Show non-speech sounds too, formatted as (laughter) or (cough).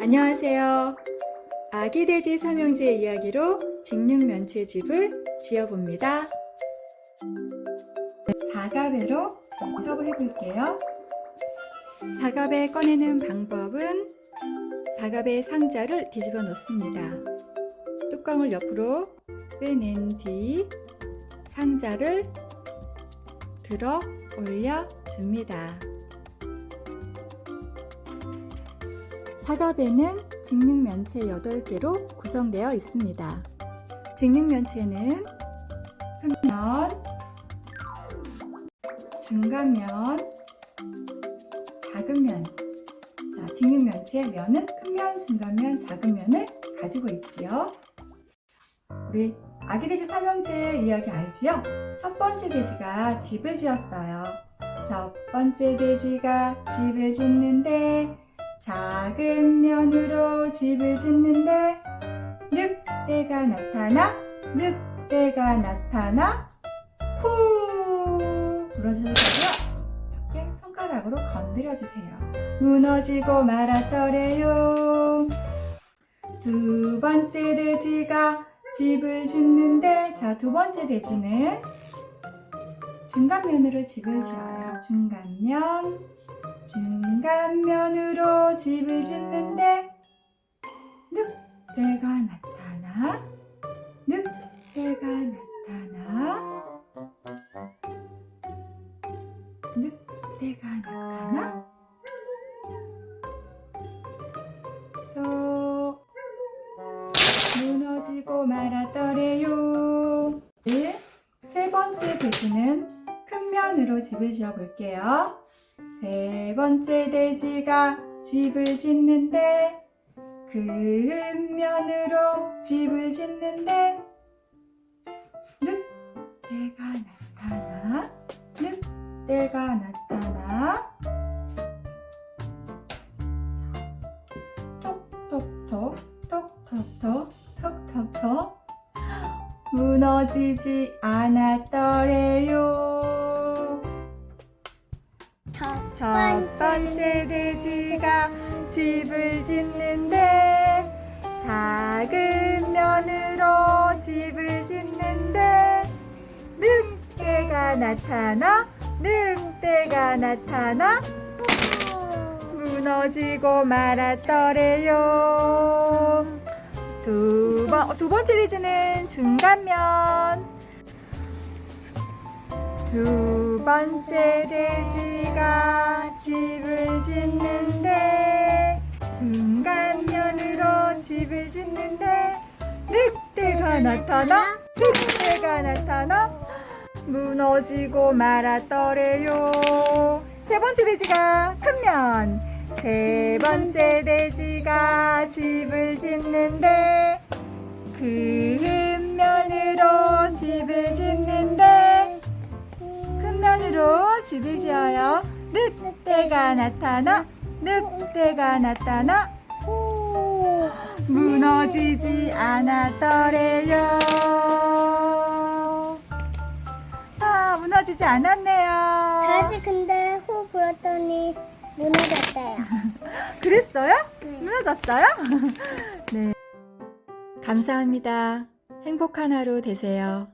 안녕하세요. 아기 돼지 삼형제의 이야기로 직육 면체집을 지어봅니다. 사과배로 접을 해볼게요. 사과배 꺼내는 방법은 사과배 상자를 뒤집어 놓습니다. 뚜껑을 옆으로 빼낸 뒤 상자를 들어 올려 줍니다. 사과배는 직육면체 8개로 구성되어 있습니다. 직육면체는 큰면, 중간면, 작은면. 자, 직육면체 면은 큰면, 중간면, 작은면을 가지고 있지요. 우리 아기 돼지 삼형제 이야기 알지요? 첫 번째 돼지가 집을 지었어요. 첫 번째 돼지가 집을 짓는데 작은 면으로 집을 짓는데 늑대가 나타나? 늑대가 나타나? 후! 불어주시고요. 이렇게 손가락으로 건드려 주세요. 무너지고 말았더래요. 두 번째 돼지가 집을 짓는데 자 두 번째 돼지는 중간면으로 집을 지어요. 중간면 중간면으로 집을 짓는데 늑대가 나타나? 늑대가 나타나? 늑대가 나타나? 또 무너지고 말았더래요. 네, 세 번째 돼지는 큰 면으로 집을 지어 볼게요. 세 번째 돼지가 집을 짓는데 큰 면으로 집을 짓는데 늑대가 나타나? 늑대가 나타나? 톡톡톡 톡톡톡 톡톡톡. (gasps) 무너지지 않았더래요 첫 번째 돼지가 집을 짓는데 작은 면으로 집을 짓는데 늑대가 나타나? 늑대가 나타나? 무너지고 말았더래요. 두, 번, 어, 두 번째 돼지는 중간면 두 번째 돼지가 집을 짓는데 중간면으로 집을 짓는데 늑대가 나타나? 늑대가 나타나? 무너지고 말았더래요. 세 번째 돼지가 큰면 세 번째 돼지가 집을 짓는데 큰 집을 지어요. 늑대가 나타나, 늑대가 나타나, 무너지지 않았더래요. 아, 무너지지 않았네요. 다시 근데 호 불었더니 무너졌대요. (laughs) 그랬어요? 네. 무너졌어요? (laughs) 네. 감사합니다. 행복한 하루 되세요.